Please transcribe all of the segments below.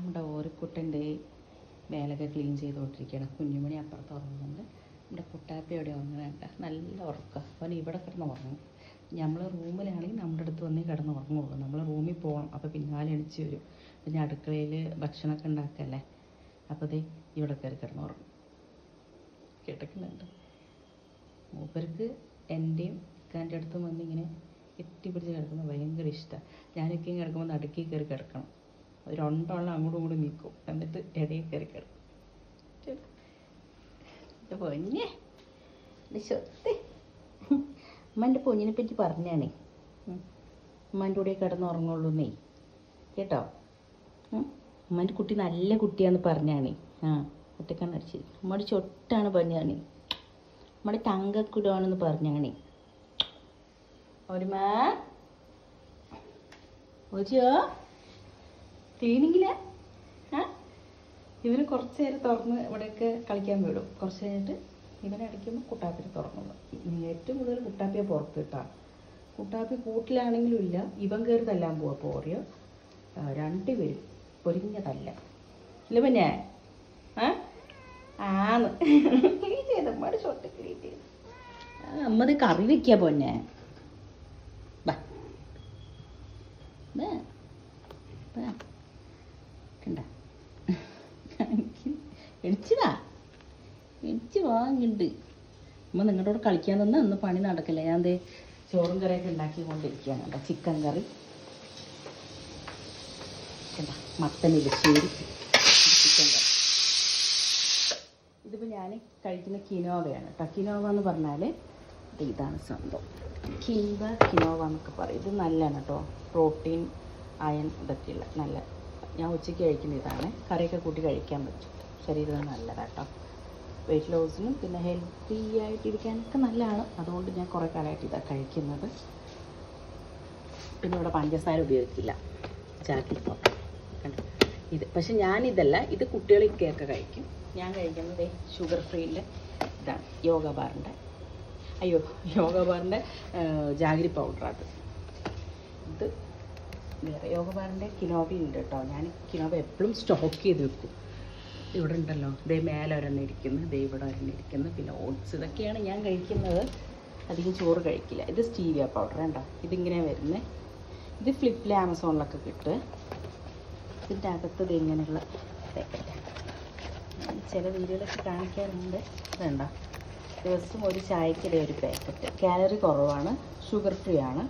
നമ്മുടെ ഓരക്കുട്ടന്റെ മേലൊക്കെ ക്ലീൻ ചെയ്തുകൊണ്ടിരിക്കുകയാണ്. കുഞ്ഞുമണി അപ്പുറത്ത് ഉറങ്ങുന്നുണ്ട്. നമ്മുടെ കുട്ടാപ്പി അവിടെ ഉറങ്ങുന്നുണ്ട്. നല്ല ഉറക്കം. അവൻ ഇവിടെ കിടന്ന് ഉറങ്ങും. നമ്മൾ റൂമിലാണെങ്കിൽ നമ്മുടെ അടുത്ത് വന്നേ കിടന്ന് ഉറങ്ങുള്ളൂ. നമ്മൾ റൂമിൽ പോകണം. അപ്പോൾ പിന്നാലെ എണിച്ച് വരും. പിന്നെ അടുക്കളയിൽ ഭക്ഷണമൊക്കെ ഉണ്ടാക്കല്ലേ? അപ്പോൾ ദേ ഇവിടെ കയറി കിടന്ന് ഉറങ്ങും. കിടക്കുന്നുണ്ട് മൂപ്പർക്ക് എന്റെയും ഇക്കാന്റെ അടുത്തും വന്നിങ്ങനെ കെട്ടിപ്പിടിച്ച് കിടക്കുന്നത് ഭയങ്കര ഇഷ്ടമാണ് ഞാനൊക്കെ കിടക്കുമ്പോൾ നടുക്കി കയറി കിടക്കണം. അത് രണ്ടോളം അങ്ങോട്ടും ഇങ്ങോട്ടും നിൽക്കും എന്നിട്ട് ഇടയിൽ കയറി കിടക്കും എന്റെ പൊന്നെ. എന്റെ സ്വത്ത്. അമ്മ പൊന്നിനെ പറ്റി പറഞ്ഞാണേ. ഉമ്മാന്റെ കൂടെ കിടന്നുറങ്ങുള്ളൂന്നേ കേട്ടോ? ഉം. കുട്ടി നല്ല കുട്ടിയാന്ന് പറഞ്ഞാണേ. ആ ഒറ്റക്കാണ് അടിച്ചത് ഉമ്മയുടെ ചൊട്ടാണ് പറഞ്ഞാണേ. നമ്മുടെ തങ്കക്കുടമാണെന്ന് പറഞ്ഞാണേ. ഒരുമാ ഒരിയോ ക്ലീനിങ്ങിലാ ഇവന് കുറച്ച് നേരം തുറന്ന് ഇവിടെയൊക്കെ കളിക്കാൻ വിടും. കുറച്ച് കഴിഞ്ഞിട്ട് ഇവനെ അടിക്കുമ്പോൾ കുട്ടാപ്പിനെ തുറന്നത് ഏറ്റവും കൂടുതൽ കുട്ടാപ്പിയെ പുറത്ത് കിട്ടാം കുട്ടാപ്പി കൂട്ടിലാണെങ്കിലും ഇല്ല. ഇവൻ കയറി തല്ലാൻ പോവാ പോറിയ രണ്ടുപേരും പൊരിഞ്ഞ തല്ല. ഇല്ല പിന്നെ. ആ? ആന്ന്. ചെയ്തമ്മയുടെ ഷൊട്ട് ക്ലീൻ ചെയ്ത്? അമ്മത് കറി വെക്കുക പൊന്നെ ബാ ബാ ബാ കണ്ട. എണിച്ചതാ എണിച്ച് വാങ്ങിണ്ട്. അമ്മ നിങ്ങളുടെ കളിക്കാൻ തന്നെ അന്ന് പണി നടക്കില്ല. ഞാൻ ദേ ചോറും കറിയൊക്കെ ഉണ്ടാക്കി കൊണ്ടിരിക്കുകയാണ്. കേട്ടോ ചിക്കൻ കറി. മത്തൻ ഇലശ്ശേരി ചിക്കൻ കറി. ഇതിപ്പോൾ ഞാൻ കഴിക്കുന്ന കിനോവയാണ് കേട്ടോ. കിനോവ എന്ന് പറഞ്ഞാൽ ഇതാണ് സംഭവം കിൻവ കിനോവ എന്നൊക്കെ പറയും. ഇത് നല്ലതാണ് കേട്ടോ. പ്രോട്ടീൻ അയൺ ഇതൊക്കെയുള്ള നല്ല ഞാൻ ഉച്ചയ്ക്ക് കഴിക്കുന്ന ഇതാണ്. കറിയൊക്കെ കൂട്ടി കഴിക്കാൻ പറ്റും. ശരീരത്തിന് നല്ലതാണ് കേട്ടോ വെയിറ്റ് ലോസിനും പിന്നെ ഹെൽത്തി ആയിട്ടിരിക്കാനൊക്കെ നല്ലതാണ്. അതുകൊണ്ട് ഞാൻ കുറേ കാലമായിട്ട് ഇതാണ് കഴിക്കുന്നത്. പിന്നെ ഇവിടെ പഞ്ചസാര ഉപയോഗിക്കില്ല. ചാക്കിപ്പോൾ കണ്ടോ? ഇത് പക്ഷെ ഞാനിതല്ല ഇത് കുട്ടികളിക്കൊക്കെ കഴിക്കും. ഞാൻ കഴിക്കുന്നത് ഷുഗർ ഫ്രീന്റെ ഇതാണ് യോഗ ബാറിന്റെ അയ്യോ യോഗ ബാറിന്റെ പൗഡർ അത്. ഇത് വേറെ യോഗ ബാറിന്റെ കിനോവ ഉണ്ട് കേട്ടോ. ഞാൻ കിനോവ എപ്പോഴും സ്റ്റോക്ക് ചെയ്ത് വെക്കും. ഇവിടെ ഉണ്ടല്ലോ. ദേ മേലെ ഒരെണ്ണം ഇരിക്കുന്നു ദേ ഇവിടെ ഒരെണ്ണം ഇരിക്കുന്നു. പിന്നെ ഓട്സ് ഇതൊക്കെയാണ് ഞാൻ കഴിക്കുന്നത്. അധികം ചോറ് കഴിക്കില്ല. ഇത് സ്റ്റീവിയ പൗഡർ കേട്ടോ ഇതിങ്ങനെ വരുന്നത് ഇത് ഫ്ലിപ്പിലെ ആമസോണിലൊക്കെ കിട്ടുക ഇതിന്റെ അകത്ത് ഇത് ഇങ്ങനെയുള്ള പാക്കറ്റാണ് ചില വീഡിയോയിലൊക്കെ കാണിക്കാറുണ്ട്. വേണ്ട ദിവസം ഒരു ചായക്കിടെ ഒരു പാക്കറ്റ് കാലറി കുറവാണ്. ഷുഗർ ഫ്രീ ആണ്.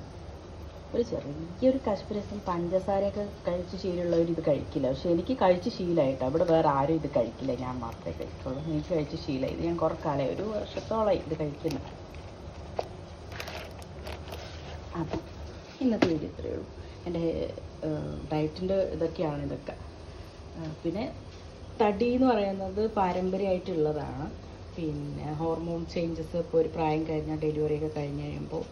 ഒരു ചെറിയൊരു കശ്മീരസം പഞ്ചസാരയൊക്കെ കഴിച്ച് ശീലമുള്ളവർ ഇത് കഴിക്കില്ല. പക്ഷെ എനിക്ക് കഴിച്ച് ശീലമായിട്ട് അവിടെ വേറെ ആരും ഇത് കഴിക്കില്ല. ഞാൻ മാത്രമേ കഴിക്കുള്ളൂ. എനിക്ക് കഴിച്ച് ശീലമായി ഇത് ഞാൻ കുറേ ഒരു വർഷത്തോളമായി ഇത് കഴിക്കുന്നു അപ്പം ഇന്നത്തെ വീഡിയോ ഇത്രയേ ഉള്ളൂ. എന്റെ ഡയറ്റിന്റെ ഇതൊക്കെയാണ് ഇതൊക്കെ. പിന്നെ തടി എന്ന് പറയുന്നത് പാരമ്പര്യമായിട്ടുള്ളതാണ്. പിന്നെ ഹോർമോൺ ചേഞ്ചസ് ഇപ്പോൾ ഒരു പ്രായം കഴിഞ്ഞാൽ ഡെലിവറി ഒക്കെ കഴിഞ്ഞ് കഴിയുമ്പോൾ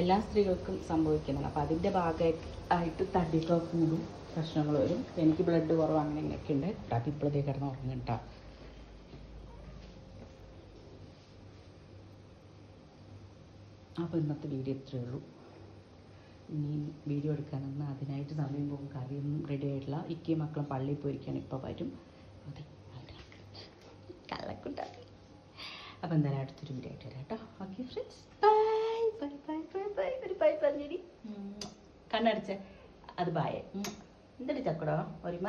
എല്ലാ സ്ത്രീകൾക്കും സംഭവിക്കുന്നതാണ് അപ്പോൾ അതിന്റെ ഭാഗമായിട്ട് ആയിട്ട് തടിയൊക്കെ കൂടും പ്രശ്നങ്ങൾ വരും. എനിക്ക് ബ്ലഡ് കുറവ് അങ്ങനെ ഇങ്ങനെയൊക്കെ ഉണ്ട്. കുട്ടാപ്പി ഇപ്പോഴത്തേ കിടന്ന് ഉറങ്ങണ്ട അപ്പോൾ ഇന്നത്തെ വീഡിയോ ഇത്രയേ ഉള്ളൂ. ഇനി വീഡിയോ എടുക്കാനൊന്നും അതിനായിട്ട് സമയം പോകും. കറിയൊന്നും റെഡി ആയിട്ടില്ല ഇക്കയും മക്കളും പള്ളിയിൽ പോയിരിക്കുകയാണ് ഇപ്പോൾ വരും. അതെ കള്ളക്കുണ്ടാക്കി അപ്പോൾ എന്തായാലും അടുത്തൊരു വീഡിയോ ആയിട്ട് വരാം കേട്ടോ okay friends bye bye bye കണ്ണടച്ച് അത് ബായ് എന്തൊരു ചക്കടോ ഒരുമ